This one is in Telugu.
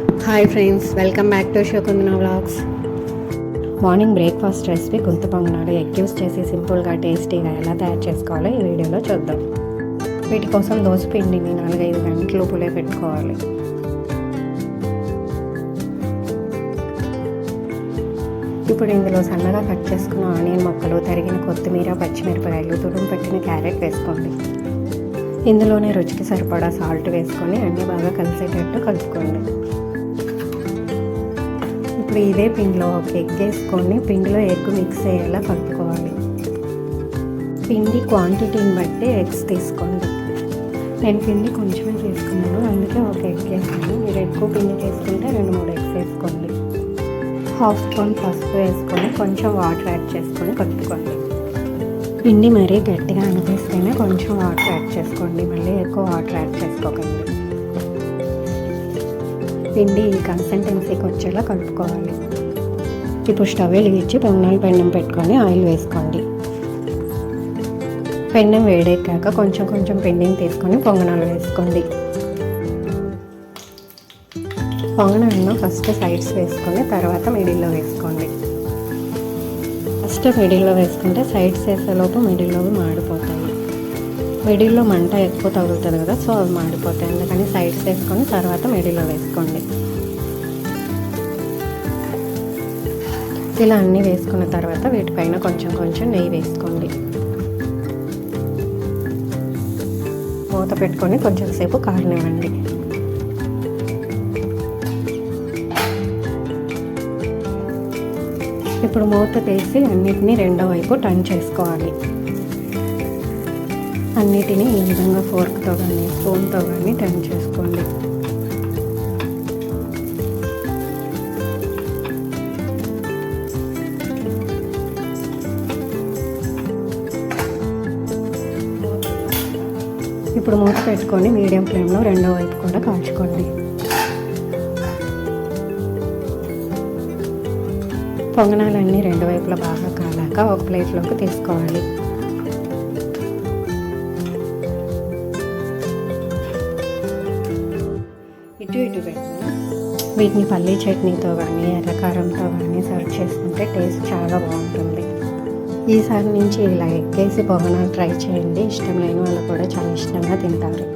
Hi friends welcome back to Shakundana vlogs morning breakfast recipe గుంత పొంగనాలు ఎగ్ యూస్ చేసి సింపుల్గా టేస్టీగా ఎలా తయారు చేసుకోవాలో ఈ వీడియోలో చూద్దాం. వీటి కోసం దోశపిండిని నాలుగైదు గంటలు పులే పెట్టుకోవాలి. ఇప్పుడు ఇందులో సన్నగా కట్ చేసుకున్న ఆనియన్ ముక్కలు తరిగిన కొత్తిమీర పచ్చిమిరపకాయలు తుడుము పెట్టిన క్యారెట్ వేసుకోండి. ఇందులోనే రుచికి సరిపడా సాల్ట్ వేసుకొని అన్నీ బాగా కలిసేటట్టు కలుపుకోండి. ఇప్పుడు ఇదే పిండిలో ఒక ఎగ్ వేసుకొని పిండిలో ఎగ్ మిక్స్ అయ్యేలా కలుపుకోవాలి. పిండి క్వాంటిటీని బట్టి ఎగ్స్ తీసుకోండి. నేను పిండి కొంచెమే తీసుకున్నాను అందుకే ఒక ఎగ్ వేసాను మీరు ఎక్కువ పిండి తీసుకుంటే రెండు మూడు ఎగ్స్ వేసుకోండి. హాఫ్ స్పూన్ పసుపు వేసుకొని కొంచెం వాటర్ యాడ్ చేసుకొని కలుపుకోండి. పిండి మరీ గట్టిగా అనిపిస్తేనే కొంచెం వాటర్ యాడ్ చేసుకోండి. మళ్ళీ ఎక్కువ వాటర్ యాడ్ చేసుకోకండి. పిండి ఈ కన్సిస్టెన్సీకి వచ్చేలా కలుపుకోవాలి. ఇప్పుడు స్టవ్ వెలిగించి పొంగనాలు పెండం పెట్టుకొని ఆయిల్ వేసుకోండి. పెండం వేడెక్కాక కొంచెం కొంచెం పిండిని తీసుకొని పొంగనాలు వేసుకోండి. పొంగనాలను ఫస్ట్ సైడ్స్ వేసుకొని తర్వాత మిడిల్లో వేసుకోండి. ఫస్ట్ మిడిల్లో వేసుకుంటే సైడ్స్ వేసేలోపు మిడిల్లో మాడిపోతాయి. మిడిల్లో మంట ఎక్కువ తగులుతుంది కదా సో అవి మాడిపోతాయి. అందుకని సైడ్స్ వేసుకొని తర్వాత మిడిల్లో వేసుకోండి. ఇలా అన్నీ వేసుకున్న తర్వాత వీటిపైన కొంచెం కొంచెం నెయ్యి వేసుకోండి. మూత పెట్టుకొని కొంచెం సేపు కారనివ్వండి. ఇప్పుడు మూత తీసి అన్నిటినీ రెండో వైపు టర్న్ చేసుకోవాలి. అన్నిటినీ ఈ విధంగా ఫోర్క్తో కానీ స్పూన్తో కానీ టర్న్ చేసుకోండి. ఇప్పుడు మూత పెట్టుకొని మీడియం ఫ్లేమ్లో రెండో వైపు కూడా కాల్చుకోండి. పొంగనాలన్నీ రెండు వైపులా బాగా కాలాక ఒక ప్లేట్లోకి తీసుకోవాలి. ఇటు పెట్టిన వీటిని పల్లీ చట్నీతో కానీ ఎర్రకారంతో కానీ సర్వ్ చేసుకుంటే టేస్ట్ చాలా బాగుంటుంది. ఈసారి నుంచి ఇలా ఎక్కేసి పొగనాలు ట్రై చేయండి. ఇష్టం లేని వాళ్ళు కూడా చాలా ఇష్టంగా తింటారు.